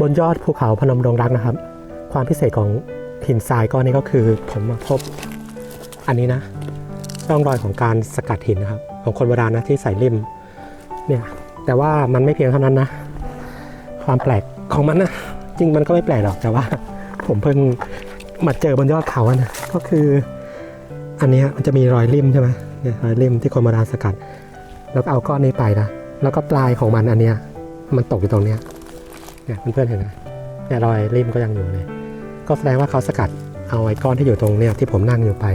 บนยอดภูเขาพนมดงรักนะครับ ความพิเศษของหินทรายก้อนนี้ก็คือผมมาพบอันนี้นะร่องรอยของการสกัดหินนะครับ ของคนโบราณนะที่ใส่ริมเนี่ยแต่ว่ามันไม่เพียงเท่านั้นนะ ความแปลกของมันนะจริงมันก็ไม่แปลกหรอกแต่ว่า ผมเพิ่งมาเจอบนยอดเขาอะนะก็คือ อันนี้มันจะมีรอยริมใช่ไหมเนี่ยรอยริมที่คนโบราณสกัด แล้วเอาก้อนนี้ไปนะแล้วก็ปลายของมันอันเนี้ย มันตกอยู่ตรงเนี้ยเนี่ยเพื่อนๆเห็นไหมเนี่ยรอยริมก็ยังอยู่เลย ก็แสดงว่าเขาสกัดเอาไอ้ก้อนที่อยู่ตรงเนี่ยที่ผมนั่งอยู่ไป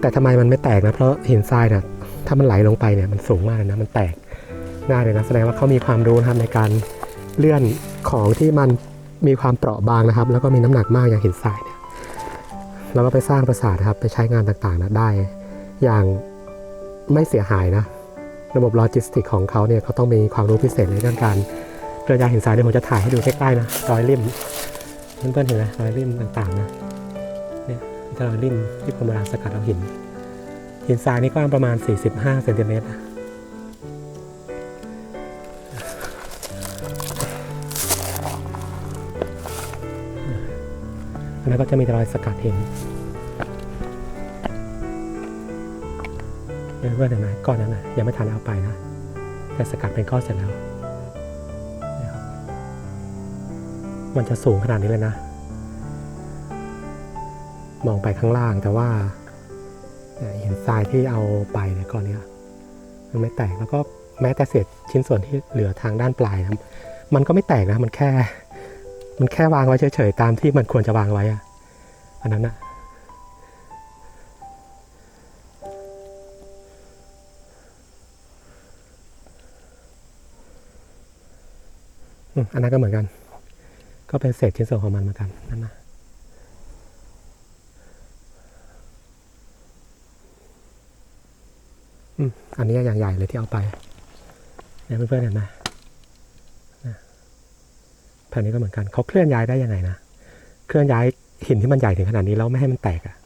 แต่ทำไมมันไม่แตกนะเพราะหินทรายเนี่ยถ้ามันไหลลงไปเนี่ยมันสูงมากเลยนะมันแตกง่ายเลยนะแสดงว่าเขามีความรู้นะครับในการเลื่อนของที่มันมีความเปราะบางนะครับ แล้วก็มีน้ำหนักมากอย่างหินทรายเนี่ยแล้วก็ไปสร้างปราสาทนะครับไปใช้งานต่างๆนะได้ อย่างไม่เสียหายนะ ระบบโลจิสติกของเขาเนี่ยเขาต้องมีความรู้พิเศษในเรื่องการเรือย้ายหินทรายเดี๋ยวผมจะถ่ายให้ดูใกล้ๆนะรอยริมเพื่อนๆเห็นไหมรอยริมต่างๆนะเนี่ยจะรอยริมที่คนโบราณสกัดเอาหิน หินทรายนี่กว้างประมาณ 45เซนติเมตรนะแล้วก็จะมีรอยสกัดหิน เพื่อนๆเห็นไหมก้อนนั้นนะยังไม่ทันเอาไปนะ แต่สกัดเป็นก้อนเสร็จแล้ว มันจะสูงขนาดนี้เลยนะ มองไปข้างล่างแต่ว่าเหินทรายที่เอาไปเนี่ยก้อนนี้มันไม่แตกแล้วก็แม้แต่เศษชิ้นส่วนที่เหลือทางด้านปลายนะมันก็ไม่แตกนะมันแค่ มันแค่วางไว้เฉยๆตามที่มันควรจะวางไว้อะอันนั้นอะ อันนั้นก็เหมือนกัน ก็เป็นเศษชิ้นส่วนของมันเหมือนกันนั่นนะอืมอันนี้อย่างใหญ่เลยที่เอาไปเนี่ยเพื่อนๆเห็นไหมนะแผ่นนี้ก็เหมือนกันเขาเคลื่อนย้ายได้ยังไงนะเคลื่อนย้ายหินที่มันใหญ่ถึงขนาดนี้แล้วไม่ให้มันแตกอะ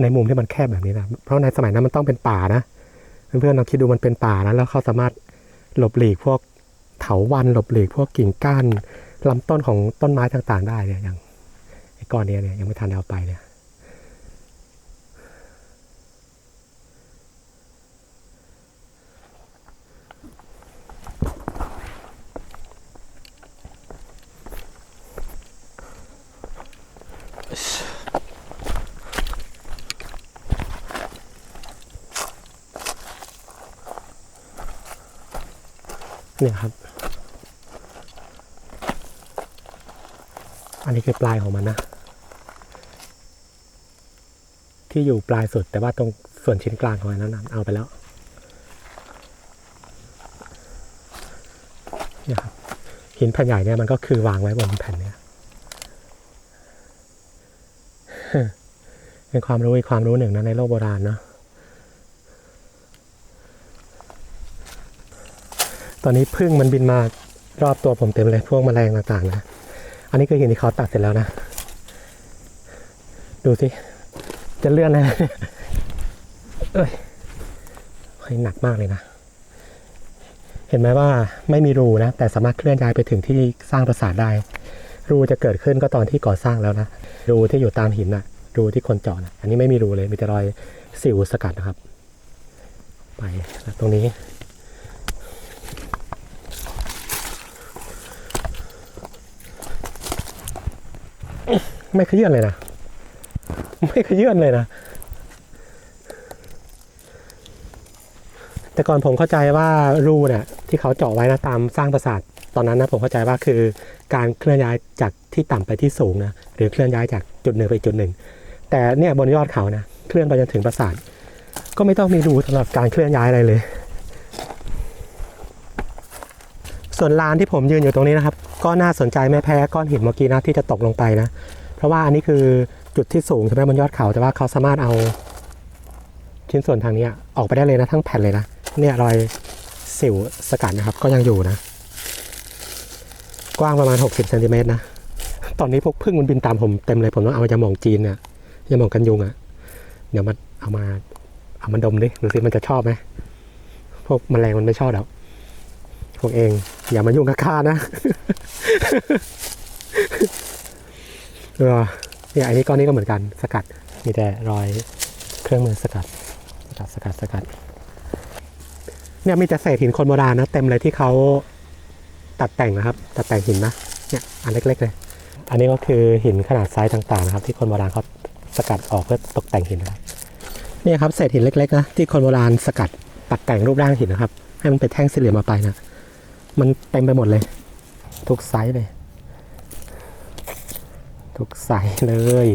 ในมุมที่มันแคบแบบนี้นะเพราะในสมัยนั้นมันต้องเป็นป่านะเพื่อนๆลองคิดดูมันเป็นป่านะแล้วเขาสามารถหลบหลีกพวก เถาวันหลบหลีกพวกกิ่งก้านลำต้นของต้นไม้ต่างๆ ได้เนี่ยย่างไอ้ก้อนเนี้ยเนี่ยยังไม่ทันเอาไปเนี่ยเนี่ยครับ อันนี้คือปลายของมันนะ ที่อยู่ปลายสุดแต่ว่าตรงส่วนชิ้นกลางของมันนั้นเอาไปแล้วนี่ครับหินแผ่นใหญ่เนี่ยมันก็คือวางไว้บนแผ่นเนี่ยเป็นความรู้อีกความรู้หนึ่งนะในโลกโบราณเนาะตอนนี้พึ่งมันบินมารอบตัวผมเต็มเลยพวกแมลงต่างๆนะ อันนี้คือหินที่เขาตัดเสร็จแล้วนะ ดูสิ จะเลื่อนนะ เอ้ยเฮ้ยหนักมากเลยนะ เห็นไหมว่าไม่มีรูนะ แต่สามารถเคลื่อนย้ายไปถึงที่สร้างปราสาทได้ รูจะเกิดขึ้นก็ตอนที่ก่อสร้างแล้วนะ รูที่อยู่ตามหินนะ่ะรูที่คนเจาะนะอันนี้ไม่มีรูเลย มีแต่รอยสิวสกัดนะครับ ไปตรงนี้ ไม่ขยื่นเลยนะ ไม่ขยื่นเลยนะ แต่ก่อนผมเข้าใจว่ารูเนี่ยที่เขาเจาะไว้นะตามสร้างปราสาทตอนนั้นนะผมเข้าใจว่าคือการเคลื่อนย้ายจากที่ต่ำไปที่สูงนะหรือเคลื่อนย้ายจากจุดหนึ่งไปจุดหนึ่ง แต่เนี่ยบนยอดเขานะเคลื่อนไปจนถึงปราสาทก็ไม่ต้องมีรูสำหรับการเคลื่อนย้ายอะไรเลย ส่วนลานที่ผมยืนอยู่ตรงนี้นะครับ ก็น่าสนใจไม่แพ้ก้อนหินเมื่อกี้นะที่จะตกลงไปนะ ราะว่าอันนี้คือจุดที่สูงใช่ไหมบนยอดเขาแต่ว่าเขาสามารถเอาชิ้นส่วนทางนี้ออกไปได้เลยนะทั้งแผ่นเลยนะเนี่ยรอยสิวสกัดนะครับ ก็ยังอยู่นะ กว้างประมาณ 60เซนติเมตรนะตอนนี้พวกพึ่งมันบินตามผมเต็มเลยผมต้องเอายาหมองจีนเนี่ยยาหมองกันยุงอะ่ะเดี๋ยวมันเอามาเอามันดมดิดูสิมันจะชอบไหมพวกแมลงมันไม่ชอบแล้วพวกเอง อย่ามายุ่งกับข้านะ เนี่ยอันนี้ก้อนนี้ก็เหมือนกันสกัด มีแต่รอยเครื่องมือสกัด สกัดสกัดสกัดเนี่ยมีแต่เศษหินคนโบราณนะเต็มเลยที่เขาตัดแต่งนะครับ ตัดแต่งหินนะเนี่ยอันเล็ก ๆ เลย อันนี้ก็คือหินขนาดไซส์ต่างๆนะครับ ที่คนโบราณเขาสกัดออกเพื่อตกแต่งหินนะครับเนี่ยครับเศษหินเล็กๆนะที่คนโบราณสกัดตัดแต่งรูปร่างหินนะครับ ให้มันเป็นแท่งสี่เหลี่ยมมาไปนะมันเต็มไปหมดเลย ทุกไซส์เลย ทุกไซส์เลย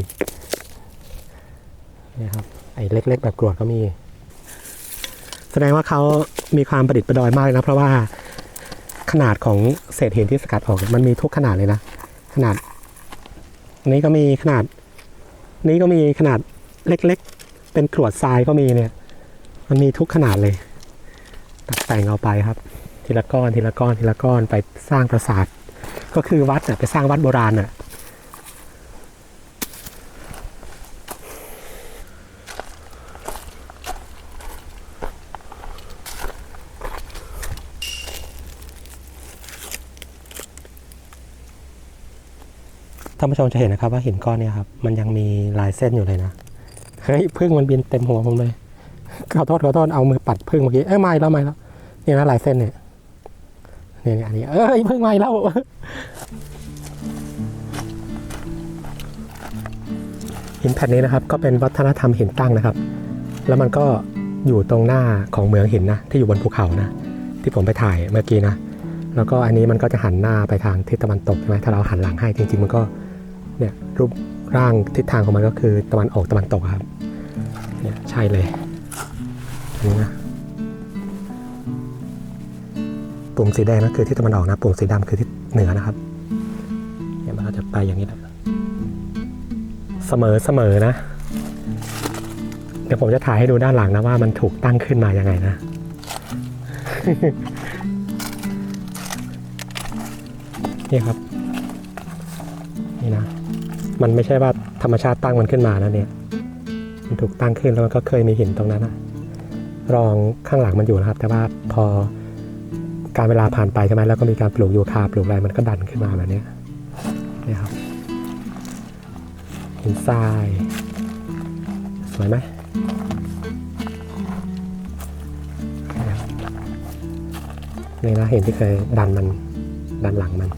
นี่ครับไอ้เล็ก ๆ แบบกรวดก็มี แสดงว่าเขามีความประดิษฐ์ประดอยมากเลยนะ เพราะว่าขนาดของเศษหินที่สกัดออกมันมีทุกขนาดเลยนะ ขนาด นี้ก็มีขนาด นี้ก็มีขนาดเล็ก ๆ เป็นกรวดทรายก็มีเนี่ย มันมีทุกขนาดเลยตัดแต่งเอาไปครับ ทีละก้อนทีละก้อนทีละก้อนไปสร้างปราสาท ก็คือวัดน่ะไปสร้างวัดโบราณน่ะ ท่านผู้ชมจะเห็นนะครับว่าหินก้อนนี้ครับมันยังมีลายเส้นอยู่เลยนะเฮ้ยพึ่งมันบินเต็มหัวผมเลยขอโทษขอโทษเอามือปัดพึ่งเมื่อกี้เอ้ยไม่แล้วไม่แล้วนี่นะลายเส้นเนี่ยเนี่ยอันนี้เอ้ยพึ่งไม่แล้วหินแผ่นนี้นะครับ ก็เป็นวัฒนธรรมหินตั้งนะครับ แล้วมันก็อยู่ตรงหน้าของเมืองหินนะที่อยู่บนภูเขานะที่ผมไปถ่ายเมื่อกี้นะแล้วก็อันนี้มันก็จะหันหน้าไปทางทิศตะวันตกใช่ไหมถ้าเราหันหลังให้จริง ๆ มันก็ เนี่ยรูปร่างทิศทางของมันก็คือตะวันออกตะวันตกครับเนี่ยใช่เลยอันนี้นะปุ่มสีแดงนั่นคือทิศตะวันออกนะปุ่มสีดำคือทิศเหนือนะครับเนี่ยมันก็จะไปอย่างนี้แหละเสมอเสมอนะ เดี๋ยวผมจะถ่ายให้ดูด้านหลังนะว่ามันถูกตั้งขึ้นมายังไงนะนี่ครับ นี่นะ มันไม่ใช่ว่าธรรมชาติตั้งมันขึ้นมานะเนี่ยมันถูกตั้งขึ้นแล้วมันก็เคยมีหินตรงนั้นนะรองข้างหลังมันอยู่นะครับ แต่ว่าพอการเวลาผ่านไปใช่ไหมแล้วก็มีการปลูกยูคาปลูกอะไรมันก็ดันขึ้นมาแบบเนี้ยนี่ครับหินทรายสวยไหมนี่นะเห็นที่เคยดันมันดันหลังมัน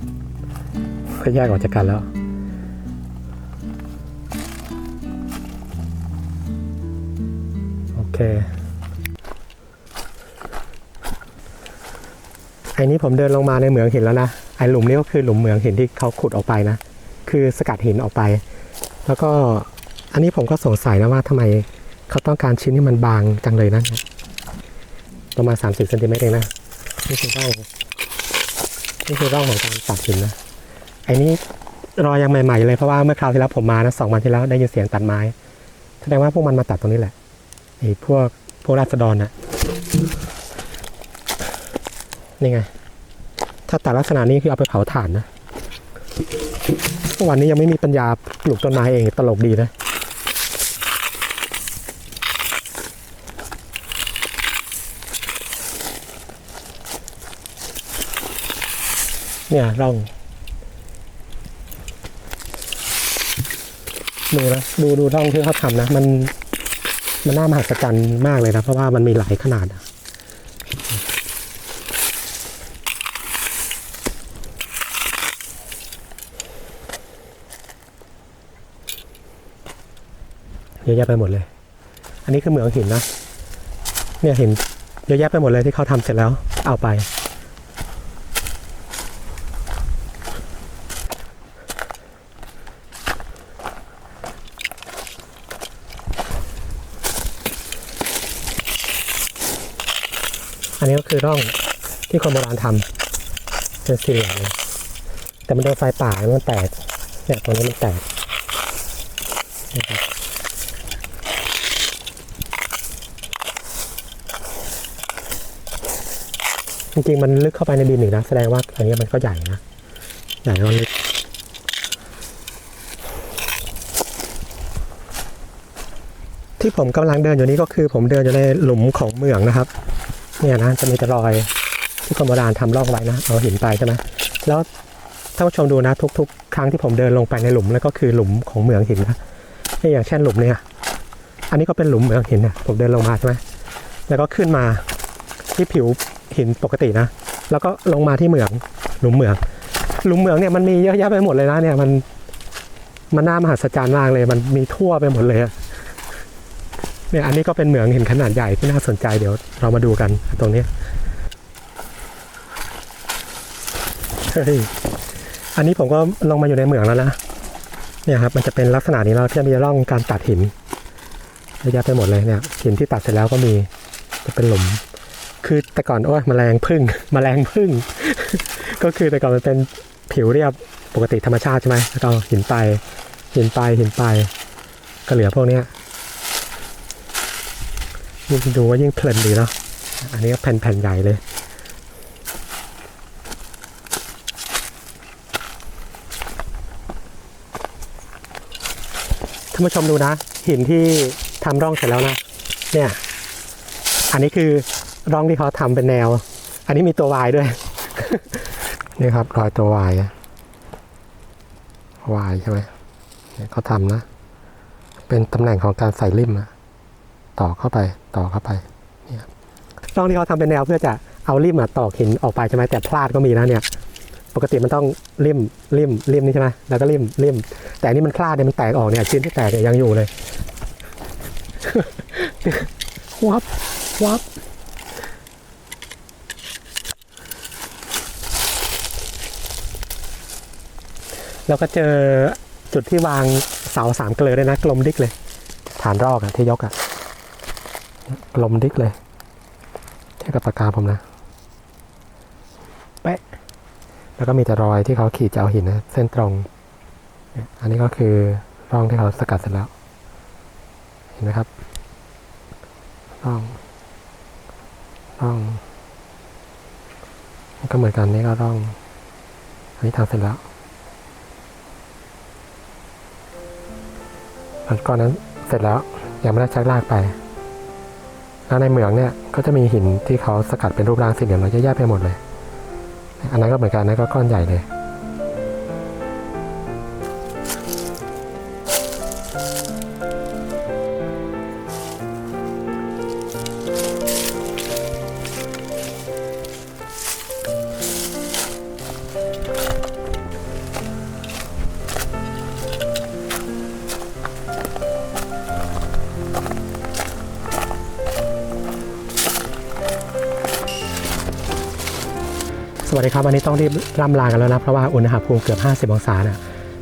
ก็แยกออกจากกันแล้ว เคไอ้นี้ผมเดินลงมาในเหมืองหินแล้วนะไอ้หลุมนี้ก็คือหลุมเหมืองหินที่เขาขุดออกไปนะ คือสกัดหินออกไป แล้วก็อันนี้ผมก็สงสัยนะว่าทำไมเขาต้องการชิ้นที่มันบางจังเลยนะประมาณ 30เซนติเมตรเองนะนี่คือร่องนี่คือร่องของการตัดหินนะไอ้นี้รอยยังใหม่ๆเลยเพราะว่าเมื่อคราวที่แล้วผมมานะสองวันที่แล้วได้ยินเสียงตัดไม้แสดงว่าพวกมันมาตัดตรงนี้แหละ ไอ้พวกพวกราษฎรน่ะนี่ไง ถ้าตัดลักษณะนี้คือเอาไปเผาถ่านนะวันนี้ยังไม่มีปัญญาปลูกต้นไม้เองตลกดีนะเนี่ยร่องดูนะดูดูร่องที่เขาทำนะ มัน มันน่ามหัศจรรย์มากเลยนะเพราะว่ามันมีหลายขนาดอะเยอะแยะไปหมดเลย อันนี้คือเหมืองหินนะ เนี่ยหินเยอะแยะไปหมดเลยที่เขาทำเสร็จแล้วเอาไป อันนี้ก็คือร่องที่คนโบราณทำเป็นสี่เหลี่ยมเลยแต่มันโดนไฟป่ามันแตกเนี่ยตรงนี้มันแตกนะครับจริงๆมันลึกเข้าไปในดินอีกนะแสดงว่าอันนี้มันก็ใหญ่นะใหญ่แล้วก็ลึกที่ผมกำลังเดินอยู่นี้ก็คือผมเดินอยู่ในหลุมของเหมืองนะครับ เนี่ยนะจะมีต่รอยที่คนโบราณทำร่องไว้นะเอาหินไปใช่ไหมแล้วท่านผู้ชมดูนะ ทุก ๆ ครั้งที่ผมเดินลงไปในหลุมแล้วก็คือหลุมของเหมืองหินนะนี่อย่างเช่นหลุมเนี่ย อันนี้ก็เป็นหลุมเหมืองหินนี่ยผมเดินลงมาใช่ไหมแล้วก็ขึ้นมาที่ผิวหินปกตินะ แล้วก็ลงมาที่เหมืองหลุมเหมือง หลุมเหมืองเนี่ยมันมีเยอะแยะไปหมดเลยนะเนี่ยมันมันน่ามหัศจรรย์มากเลย มันมีทั่วไปหมดเลยอะ เนี่ยอันนี้ก็เป็นเหมืองหินขนาดใหญ่ที่น่าสนใจเดี๋ยวเรามาดูกันตรงนี้เฮ้ยอันนี้ผมก็ลงมาอยู่ในเหมืองแล้วนะเนี่ยครับมันจะเป็นลักษณะนี้เราจะมีร่องการตัดหินเยอะแยะไปหมดเลยเนี่ยหินที่ตัดเสร็จแล้วก็มีจะเป็นหลุม คือแต่ก่อนโอ้ยแมลงพึ่งแมลงพึ่ง ก็คือแต่ก่อนมันเป็นผิวเรียบปกติธรรมชาติใช่ไหมแล้วก็หินไปหินไปหินไปก็เหลือพวกเนี้ย ยิ่งดูว่ายิ่งเพลินดีเนาะอันนี้ก็แผ่นๆใหญ่เลยท่านผู้ชมดูนะ หินที่ทำร่องเสร็จแล้วนะ เนี่ย อันนี้คือร่องที่เขาทำเป็นแนว อันนี้มีตัววายด้วย นี่ครับรอยตัววายวายใช่ไหมเนี่ยเขาทำนะ เป็นตำแหน่งของการใส่ริมอะ ต่อเข้าไปต่อเข้าไปเนี่ยร่องที่เขาทำเป็นแนวเพื่อจะเอาริมอะตอกหินออกไปใช่ไหมแต่พลาดก็มีนะเนี่ยปกติมันต้องริมริมริมนี่ใช่ไหมแล้วก็ริมริมแต่นนี้มันพลาดเนี่ยมันแตกออกเนี่ยชิ้นที่แตกเนี่ยยังอยู่เลยวับวับแล้วก็เจอจุดที่วางเสาสามเกลือด้วยนะ กลมดิกเลย ฐานรอกอะที่ยกอะ ลมดิกเลยเทียบกับปากกาผมนะเป๊ะแล้วก็มีแต่รอยที่เขาขีดจะเอาหินนะเส้นตรง อันนี้ก็คือร่องที่เขาสกัดเสร็จแล้ว เห็นไหมครับ ร่อง ร่องก็เหมือนกันนี่ก็ร่อง อันนี้ทำเสร็จแล้วอันก้อนนั้นเสร็จแล้วยังไม่ได้ชักลากไป แล้วในเหมืองเนี่ยก็จะมีหินที่เขาสกัดเป็นรูปร่างสี่เหลี่ยมเราเยอะแยะไปหมดเลย อันนั้นก็เหมือนกันนะก็ก้อนใหญ่เลย สวัสดีครับวันนี้ต้องรีบร่ำลากันแล้วนะเพราะว่าอุณหภูมิเกือบ 50 องศานะ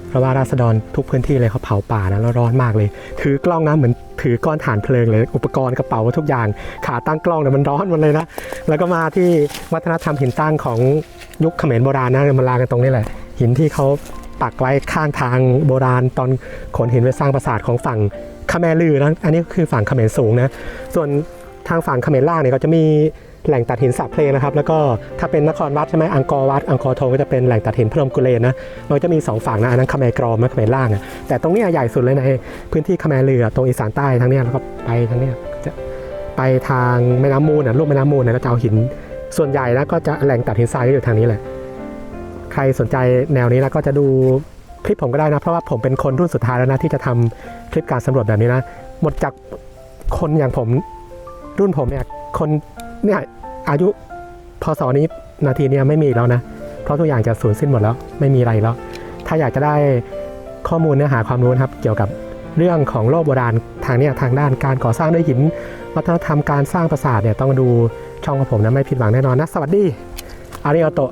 เพราะว่าราษฎรทุกพื้นที่เลยเขาเผาป่านะแล้วร้อนมากเลย ถือกล้องนะเหมือนถือก้อนถ่านเพลิงเลย อุปกรณ์กระเป๋าทุกอย่างขาตั้งกล้องเนี่ยมันร้อนมันเลยนะ แล้วก็มาที่วัฒนธรรมหินตั้งของยุคเขมรโบราณนะมาลากันตรงนี้แหละ หินที่เขาปักไว้ข้างทางโบราณ ตอนขนหินไปสร้างปราสาทของฝั่งคาแมลือนะอันนี้คือฝั่งเขมรสูงนะส่วนทางฝั่งเขมรล่างเนี่ยก็จะมี แหล่งตัดหินสับเพลงนะครับ แล้วก็ถ้าเป็นนครวัดใช่ไหมอังกอร์วัด อังกอร์โทก็จะเป็นแหล่งตัดหินพนมกุเลนนะมันจะมีสองฝั่งนะอันนั้นขแมรกรอมและขแมรล่างอะแต่ตรงนี้ใหญ่สุดเลยในพื้นที่ขแมรเรือตรงอีสานใต้ทั้งนี้แล้วก็ไปทั้งนี้จะไปทางแม่น้ำมูลนะรูปแม่น้ำมูลนะก็จะเอาหินส่วนใหญ่แล้วก็จะแหล่งตัดหินทรายก็อยู่ทางนี้แหละใครสนใจแนวนี้แล้วก็จะดูคลิปผมก็ได้นะเพราะว่าผมเป็นคนรุ่นสุดท้ายแล้วนะที่จะทำคลิปการสำรวจแบบนี้นะหมดจากคนอย่างผมรุ่นผมเนี่ยคน เนี่ยอายุพศนี้นาทีเนี้ไม่มีแล้วนะ เพราะทุกอย่างจะสูญสิ้นหมดแล้ว ไม่มีอะไรแล้ว ถ้าอยากจะได้ข้อมูลเนื้อหาความรู้นะครับ เกี่ยวกับเรื่องของโลกโบราณทางเนี้ยทางด้านการก่อสร้างด้วยหิน วัฒนธรรมการสร้างปราสาทเนี่ยต้องดูช่องของผมนะไม่ผิดหวังแน่นอนนะ สวัสดีอาริโอโตะ